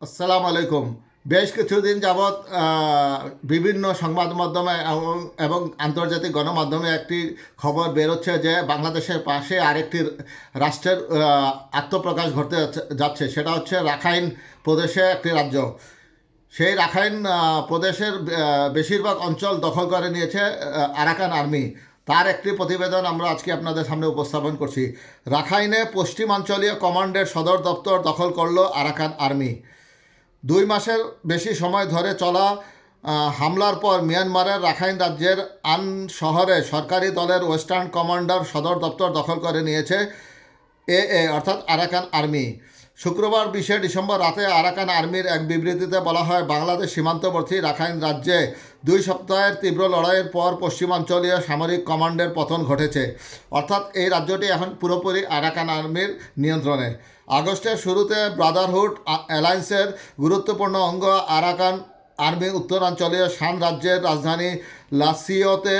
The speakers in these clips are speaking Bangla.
আসসালামু আলাইকুম। বেশ কিছুদিন যাবৎ বিভিন্ন সংবাদ মাধ্যমে এবং- আন্তর্জাতিক গণমাধ্যমে একটি খবর বেরোচ্ছে যে বাংলাদেশের পাশে আরেকটি রাষ্ট্রের আত্মপ্রকাশ ঘটতে যাচ্ছে সেটা হচ্ছে রাখাইন প্রদেশে একটি রাজ্য। সেই রাখাইন প্রদেশের বেশিরভাগ অঞ্চল দখল করে নিয়েছে আরাকান আর্মি। তার একটি প্রতিবেদন আমরা আজকে আপনাদের সামনে উপস্থাপন করছি। রাখাইনে পশ্চিমাঞ্চলীয় কমান্ডের সদর দপ্তর দখল করল আরাকান আর্মি। দুই মাসের বেশি সময় ধরে চলা হামলার পর মিয়ানমারের রাখাইন রাজ্যের আন শহরে সরকারি দলের ওয়েস্টার্ন কমান্ডার সদর দপ্তর দখল করে নিয়েছে এ, অর্থাৎ আরাকান আর্মি। শুক্রবার বিশে ডিসেম্বর রাতে আরাকান আর্মির এক বিবৃতিতে বলা হয়, বাংলাদেশ সীমান্তবর্তী রাখাইন রাজ্যে দুই সপ্তাহের তীব্র লড়াইয়ের পর পশ্চিমাঞ্চলীয় সামরিক কমান্ডের পতন ঘটেছে। অর্থাৎ এই রাজ্যটি এখন পুরোপুরি আরাকান আর্মির নিয়ন্ত্রণে। আগস্টের শুরুতে ব্রাদারহুড অ্যালায়েন্সের গুরুত্বপূর্ণ অঙ্গ আরাকান আর্মি উত্তরাঞ্চলীয় শান রাজ্যের রাজধানী লাসিওতে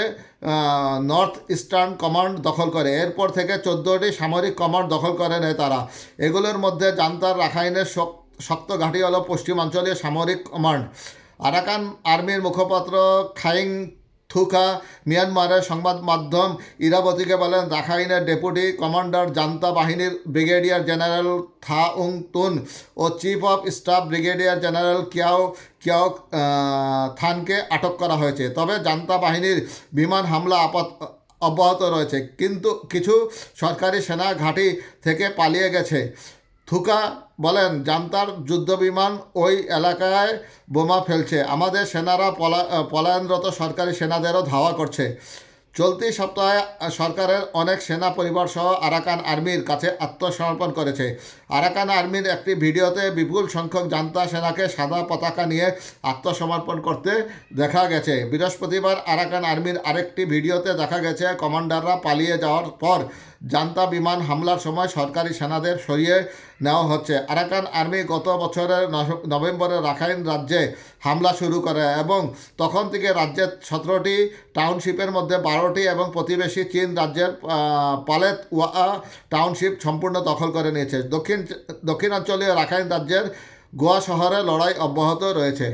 নর্থ ইস্টার্ন কমান্ড দখল করে। এরপর থেকে চোদ্দোটি সামরিক কমান্ড দখল করে নেয় তারা। এগুলোর মধ্যে জান্তার রাখাইনের শক্ত ঘাঁটি হল পশ্চিমাঞ্চলীয় সামরিক কমান্ড। আরাকান আর্মির মুখপাত্র খাইং থুকা, মিয়ানমারের সংবাদ মাধ্যম ইরাবতীকে বলেন, রাখাইনের ডেপুটি কমান্ডার জান্তা বাহিনীর brigadier general Tha Ung Tun O chief of staff brigadier general Kyaw Kyaw থানকে আটক করা হয়েছে। তবে জান্তা বাহিনীর বিমান হামলা আপাত অব্যাহত রয়েছে। কিন্তু কিছু সরকারি সেনা ঘাঁটি থেকে পালিয়ে গেছে। থুকা বলেন, জান্তার যুদ্ধবিমান ওই এলাকায় বোমা ফেলছে। আমাদের সেনারা পলা পলায়নরত সরকারি সেনাদেরও ধাওয়া করছে। চলতি সপ্তাহে সরকারের অনেক সেনা পরিবার সহ আরাকান আর্মির কাছে আত্মসমর্পণ করেছে। আরাকান আর্মির একটি ভিডিওতে বিপুল সংখ্যক জান্তা সেনাকে সাদা পতাকা নিয়ে আত্মসমর্পণ করতে দেখা গেছে। বৃহস্পতিবার আরাকান আর্মির আরেকটি ভিডিওতে দেখা গেছে, কমান্ডাররা পালিয়ে যাওয়ার পর জান্তা বিমান হামলার সময় সরকারি সেনাদের সরিয়ে নেওয়া হচ্ছে। আরাকান আর্মি গত বছরের নভেম্বরে রাখাইন রাজ্যে হামলা শুরু করে এবং তখন থেকে রাজ্যের সতেরোটি টাউনশিপের মধ্যে বারোটি এবং প্রতিবেশী চীন রাজ্যের পালেত ওয়া টাউনশিপ সম্পূর্ণ দখল করে নিয়েছে। দক্ষিণ, দক্ষিণাঞ্চলীয় রাখাইন রাজ্যের গোয়া শহরে লড়াই অব্যাহত রয়েছে।